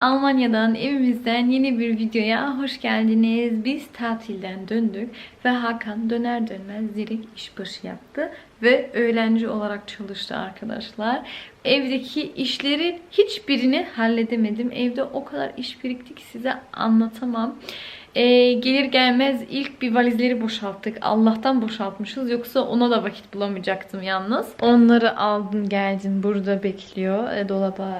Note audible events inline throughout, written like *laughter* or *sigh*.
Almanya'dan, evimizden yeni bir videoya hoş geldiniz. Biz tatilden döndük ve Hakan döner dönmez direkt işbaşı yaptı ve öğlenci olarak çalıştı arkadaşlar. Evdeki işleri hiçbirini halledemedim. Evde o kadar iş birikti ki size anlatamam. Ee, gelir gelmez ilk bir valizleri boşalttık. Allah'tan boşaltmışız. Yoksa ona da vakit bulamayacaktım yalnız. Onları aldım geldim. Burada bekliyor. E, dolaba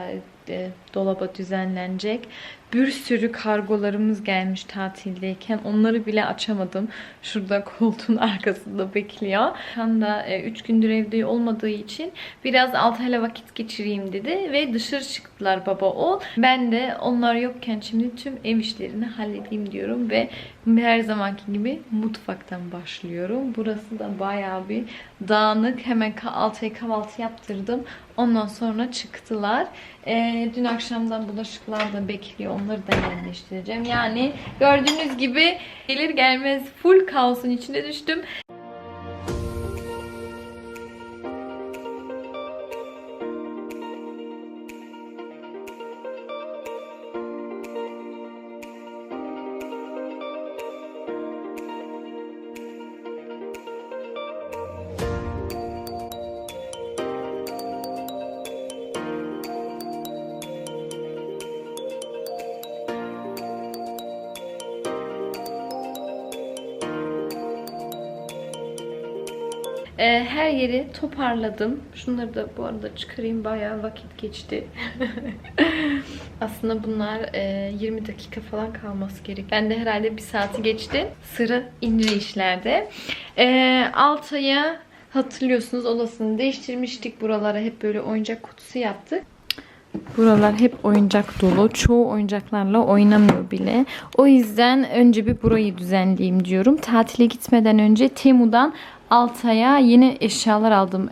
e, dolaba düzenlenecek. Bir sürü kargolarımız gelmiş tatildeyken. Onları bile açamadım. Şurada *laughs* koltuğun arkasında bekliyor. Kan da 3 gündür evde olmadığı için biraz Altay'la vakit geçireyim dedi. Ve dışarı çıktılar baba oğul. Ben de onlar yokken şimdi tüm ev işlerini halledeyim diyorum. Ve her zamanki gibi mutfaktan başlıyorum. Burası da bayağı bir dağınık. Hemen Altay'a kahvaltı yaptırdım. Ondan sonra çıktılar. Ee, dün akşamdan bulaşıklar da bekliyor. Onları da yerleştireceğim. Yani gördüğünüz gibi gelir gelmez full kaosun içine düştüm. Ee, her yeri toparladım. Şunları da bu arada çıkarayım. Bayağı vakit geçti. *laughs* Aslında bunlar e, 20 dakika falan kalması gerek. Ben de herhalde bir saati geçti. Sıra ince işlerde. Ee, Altay'a hatırlıyorsunuz odasını değiştirmiştik. Buralara hep böyle oyuncak kutusu yaptık. Buralar hep oyuncak dolu. Çoğu oyuncaklarla oynamıyor bile. O yüzden önce bir burayı düzenleyeyim diyorum. Tatile gitmeden önce Temu'dan Altay'a yeni eşyalar aldım.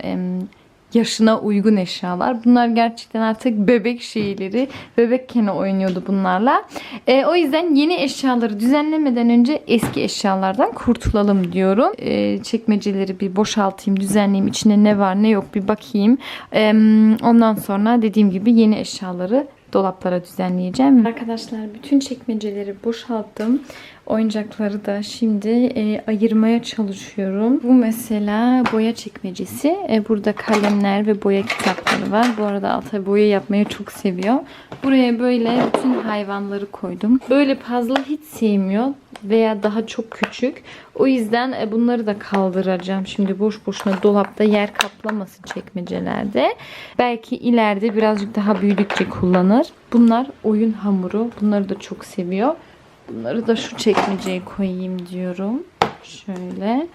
Yaşına uygun eşyalar. Bunlar gerçekten artık bebek şeyleri. Bebekken oynuyordu bunlarla. E, o yüzden yeni eşyaları düzenlemeden önce eski eşyalardan kurtulalım diyorum. E, çekmeceleri bir boşaltayım, düzenleyeyim. İçinde ne var ne yok bir bakayım. E, ondan sonra dediğim gibi yeni eşyaları dolaplara düzenleyeceğim. Arkadaşlar bütün çekmeceleri boşalttım. Oyuncakları da şimdi e, ayırmaya çalışıyorum. Bu mesela boya çekmecesi. E, burada kalemler ve boya kitapları var. Bu arada Altay boya yapmayı çok seviyor. Buraya böyle bütün hayvanları koydum. Böyle puzzle hiç sevmiyor veya daha çok küçük. O yüzden e, bunları da kaldıracağım. Şimdi boş boşuna dolapta yer kaplamasın çekmecelerde. Belki ileride birazcık daha büyüdükçe kullanır. Bunlar oyun hamuru. Bunları da çok seviyor. Bunları da şu çekmeceye koyayım diyorum. Şöyle.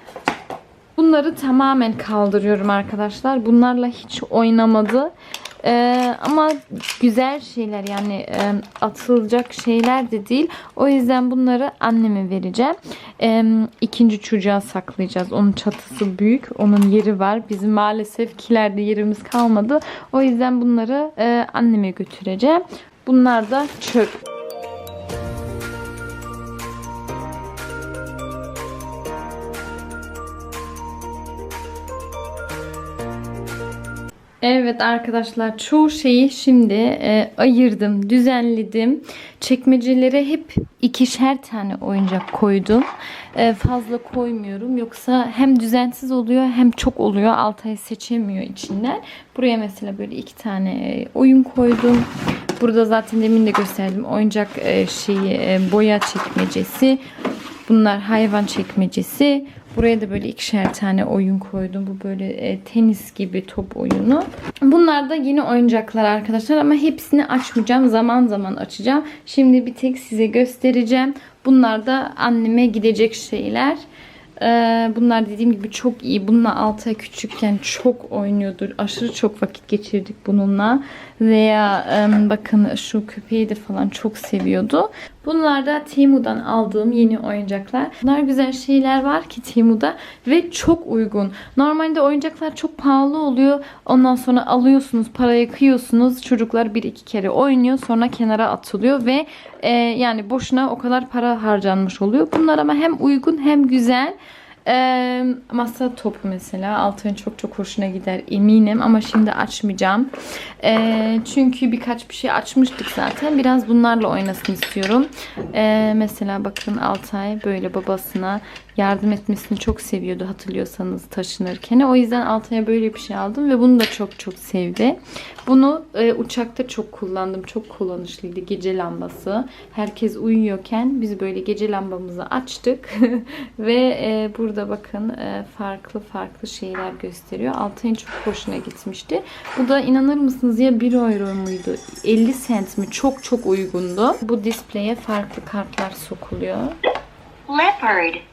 Bunları tamamen kaldırıyorum arkadaşlar. Bunlarla hiç oynamadı. Ee, ama güzel şeyler yani e, atılacak şeyler de değil. O yüzden bunları anneme vereceğim. Ee, ikinci çocuğa saklayacağız. Onun çatısı büyük. Onun yeri var. Bizim maalesef kilerde yerimiz kalmadı. O yüzden bunları e, anneme götüreceğim. Bunlar da çöp. Evet arkadaşlar çoğu şeyi şimdi e, ayırdım, düzenledim. Çekmecelere hep ikişer tane oyuncak koydum. E, fazla koymuyorum. Yoksa hem düzensiz oluyor hem çok oluyor. Altayı seçemiyor içinden. Buraya mesela böyle iki tane e, oyun koydum. Burada zaten demin de gösterdim. Oyuncak e, şeyi e, boya çekmecesi. Bunlar hayvan çekmecesi. Buraya da böyle ikişer tane oyun koydum. Bu böyle e, tenis gibi top oyunu. Bunlar da yeni oyuncaklar arkadaşlar ama hepsini açmayacağım. Zaman zaman açacağım. Şimdi bir tek size göstereceğim. Bunlar da anneme gidecek şeyler. Ee, bunlar dediğim gibi çok iyi. Bununla Altay küçükken çok oynuyordur. Aşırı çok vakit geçirdik bununla. Veya bakın şu köpeği de falan çok seviyordu. Bunlar da Temu'dan aldığım yeni oyuncaklar. Bunlar güzel şeyler var ki Temu'da ve çok uygun. Normalde oyuncaklar çok pahalı oluyor. Ondan sonra alıyorsunuz, parayı kıyıyorsunuz. Çocuklar bir iki kere oynuyor. Sonra kenara atılıyor ve e, yani boşuna o kadar para harcanmış oluyor. Bunlar ama hem uygun hem güzel. Ee, masa topu mesela Altay'ın çok çok hoşuna gider eminim ama şimdi açmayacağım. Ee, çünkü birkaç bir şey açmıştık zaten. Biraz bunlarla oynasın istiyorum. Ee, mesela bakın Altay böyle babasına yardım etmesini çok seviyordu hatırlıyorsanız taşınırken. O yüzden Altay'a böyle bir şey aldım ve bunu da çok çok sevdi. Bunu e, uçakta çok kullandım. Çok kullanışlıydı gece lambası. Herkes uyuyorken biz böyle gece lambamızı açtık *laughs* ve e, burada bakın e, farklı farklı şeyler gösteriyor. Altay'ın çok hoşuna gitmişti. Bu da inanır mısınız ya 1 euro muydu? 50 cent mi? Çok çok uygundu. Bu displeye farklı kartlar sokuluyor. Leopard.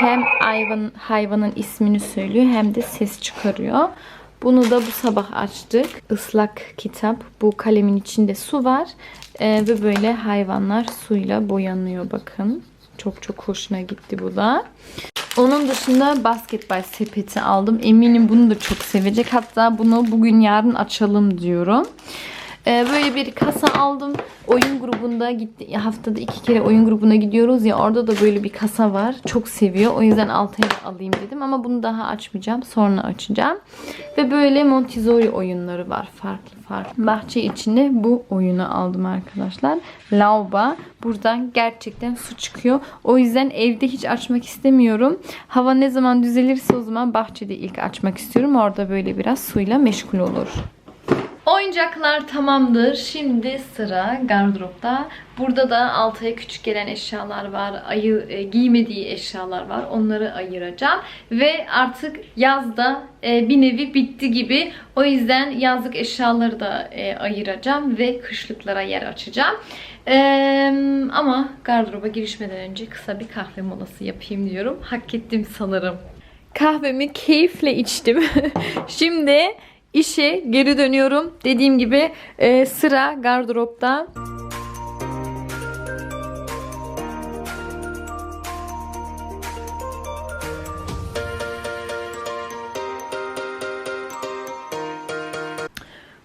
Hem hayvan hayvanın ismini söylüyor hem de ses çıkarıyor. Bunu da bu sabah açtık. Islak kitap. Bu kalemin içinde su var. Ee, ve böyle hayvanlar suyla boyanıyor bakın. Çok çok hoşuna gitti bu da. Onun dışında basketbol sepeti aldım. Eminim bunu da çok sevecek. Hatta bunu bugün yarın açalım diyorum. Ee, böyle bir kasa aldım. Oyun grubunda gitti haftada iki kere oyun grubuna gidiyoruz ya orada da böyle bir kasa var. Çok seviyor. O yüzden altaya alayım dedim ama bunu daha açmayacağım. Sonra açacağım. Ve böyle Montessori oyunları var. Farklı farklı. Bahçe içinde bu oyunu aldım arkadaşlar. Lauba. Buradan gerçekten su çıkıyor. O yüzden evde hiç açmak istemiyorum. Hava ne zaman düzelirse o zaman bahçede ilk açmak istiyorum. Orada böyle biraz suyla meşgul olur. Oyuncaklar tamamdır. Şimdi sıra gardıropta. Burada da Altay'a küçük gelen eşyalar var. Ayı e, giymediği eşyalar var. Onları ayıracağım. Ve artık yazda e, bir nevi bitti gibi. O yüzden yazlık eşyaları da e, ayıracağım ve kışlıklara yer açacağım. E, ama gardıroba girişmeden önce kısa bir kahve molası yapayım diyorum. Hak ettim sanırım. Kahvemi keyifle içtim. *laughs* Şimdi işe geri dönüyorum. Dediğim gibi e, sıra gardıropta.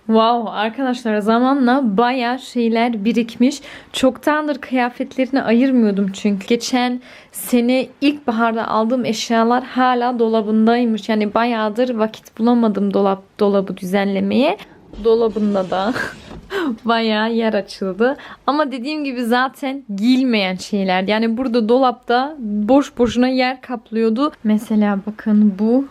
Wow arkadaşlar zamanla baya şeyler birikmiş. Çoktandır kıyafetlerini ayırmıyordum çünkü. Geçen sene ilkbaharda aldığım eşyalar hala dolabındaymış. Yani bayağıdır vakit bulamadım dolap dolabı düzenlemeye. Dolabında da *laughs* bayağı yer açıldı. Ama dediğim gibi zaten giyilmeyen şeyler. Yani burada dolapta boş boşuna yer kaplıyordu. Mesela bakın bu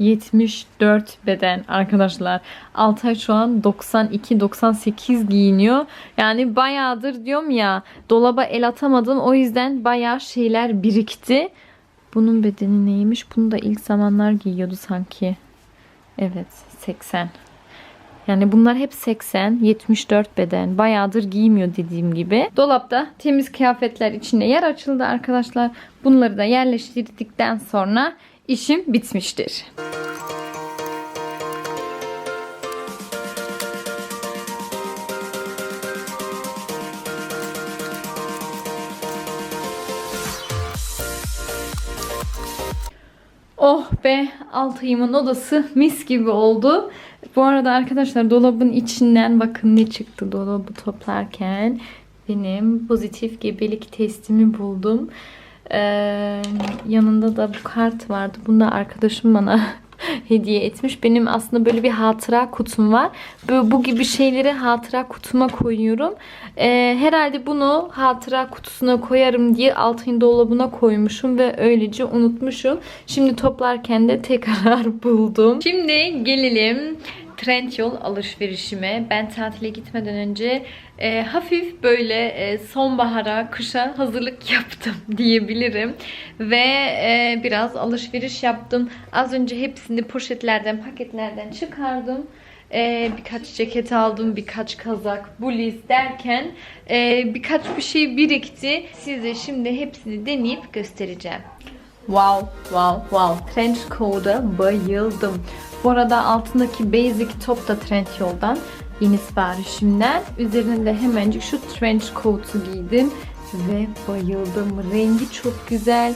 74 beden arkadaşlar. Altay şu an 92-98 giyiniyor. Yani bayağıdır diyorum ya dolaba el atamadım. O yüzden bayağı şeyler birikti. Bunun bedeni neymiş? Bunu da ilk zamanlar giyiyordu sanki. Evet 80. Yani bunlar hep 80, 74 beden. Bayağıdır giymiyor dediğim gibi. Dolapta temiz kıyafetler içinde yer açıldı arkadaşlar. Bunları da yerleştirdikten sonra işim bitmiştir. Oh be Altay'ımın odası mis gibi oldu. Bu arada arkadaşlar dolabın içinden bakın ne çıktı dolabı toplarken. Benim pozitif gebelik testimi buldum. Ee, yanında da bu kart vardı. Bunu da arkadaşım bana *laughs* hediye etmiş. Benim aslında böyle bir hatıra kutum var. Böyle bu gibi şeyleri hatıra kutuma koyuyorum. Ee, herhalde bunu hatıra kutusuna koyarım diye altın dolabına koymuşum ve öylece unutmuşum. Şimdi toplarken de tekrar *laughs* buldum. Şimdi gelelim Trendyol alışverişime. Ben tatile gitmeden önce e, hafif böyle e, sonbahara, kışa hazırlık yaptım *laughs* diyebilirim. Ve e, biraz alışveriş yaptım. Az önce hepsini poşetlerden, paketlerden çıkardım. E, birkaç ceket aldım, birkaç kazak, bluz derken e, birkaç bir şey birikti. Size şimdi hepsini deneyip göstereceğim. Wow, wow, wow. Trench coat'a bayıldım. Bu arada altındaki basic top da Trendyol'dan. Yeni siparişimden. Üzerinde hemencik şu trench coat'u giydim. Ve bayıldım. Rengi çok güzel.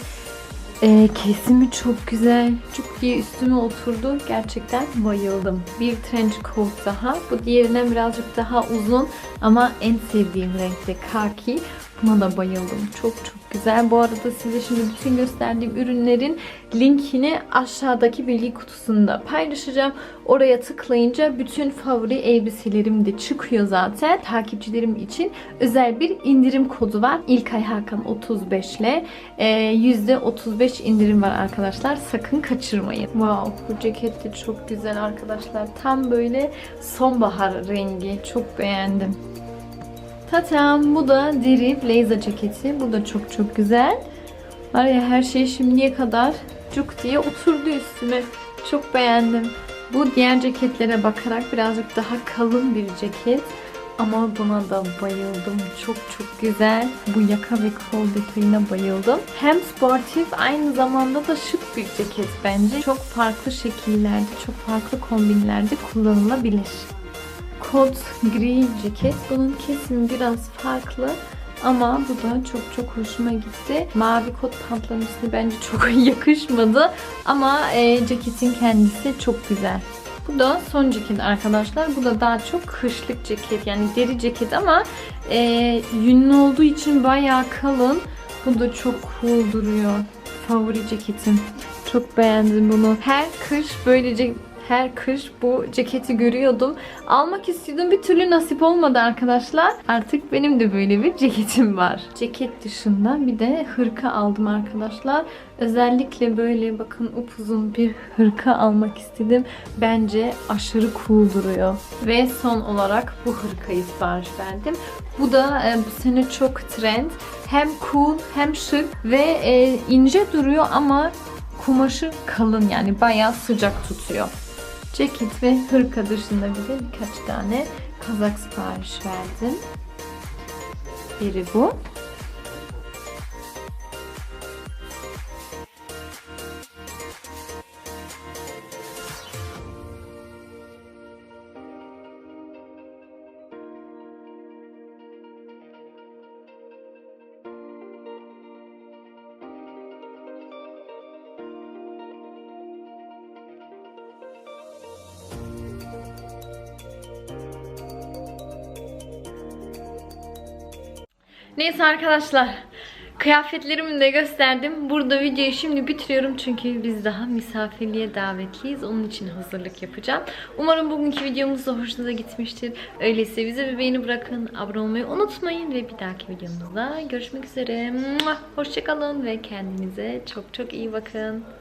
Ee, kesimi çok güzel. Çok diye üstüme oturdu. Gerçekten bayıldım. Bir trench coat daha. Bu diğerinden birazcık daha uzun ama en sevdiğim renkte kaki. Buna da bayıldım. Çok çok güzel. Bu arada size şimdi bütün gösterdiğim ürünlerin linkini aşağıdaki bilgi kutusunda paylaşacağım. Oraya tıklayınca bütün favori elbiselerim de çıkıyor zaten. Takipçilerim için özel bir indirim kodu var. İlkay Hakan 35 ile e, %35 indirim var arkadaşlar. Sakın kaçırmayın. Wow bu ceket de çok güzel arkadaşlar. Tam böyle sonbahar rengi. Çok beğendim. Tatam bu da deri blazer ceketi. Bu da çok çok güzel. Var ya her şey şimdiye kadar cuk diye oturdu üstüme. Çok beğendim. Bu diğer ceketlere bakarak birazcık daha kalın bir ceket. Ama buna da bayıldım. Çok çok güzel. Bu yaka ve kol detayına bayıldım. Hem sportif aynı zamanda da şık bir ceket bence. Çok farklı şekillerde, çok farklı kombinlerde kullanılabilir. Kot gri ceket. Bunun kesimi biraz farklı. Ama bu da çok çok hoşuma gitti. Mavi kot pantolon üstüne bence çok *laughs* yakışmadı. Ama e, ceketin kendisi çok güzel. Bu da son ceket arkadaşlar. Bu da daha çok kışlık ceket. Yani deri ceket ama e, yünlü olduğu için bayağı kalın. Bu da çok cool duruyor. Favori ceketim. Çok beğendim bunu. Her kış böylece her kış bu ceketi görüyordum. Almak istiyordum bir türlü nasip olmadı arkadaşlar. Artık benim de böyle bir ceketim var. Ceket dışında bir de hırka aldım arkadaşlar. Özellikle böyle bakın upuzun bir hırka almak istedim. Bence aşırı cool duruyor. Ve son olarak bu hırkayı sipariş verdim. Bu da e, bu sene çok trend. Hem cool hem şık ve e, ince duruyor ama kumaşı kalın yani bayağı sıcak tutuyor. Ceket ve hırka dışında bir de birkaç tane kazak sipariş verdim. Biri bu. Neyse arkadaşlar. Kıyafetlerimi de gösterdim. Burada videoyu şimdi bitiriyorum çünkü biz daha misafirliğe davetliyiz. Onun için hazırlık yapacağım. Umarım bugünkü videomuz da hoşunuza gitmiştir. Öyleyse bize bir beğeni bırakın. Abone olmayı unutmayın ve bir dahaki videomuzda görüşmek üzere. Hoşçakalın ve kendinize çok çok iyi bakın.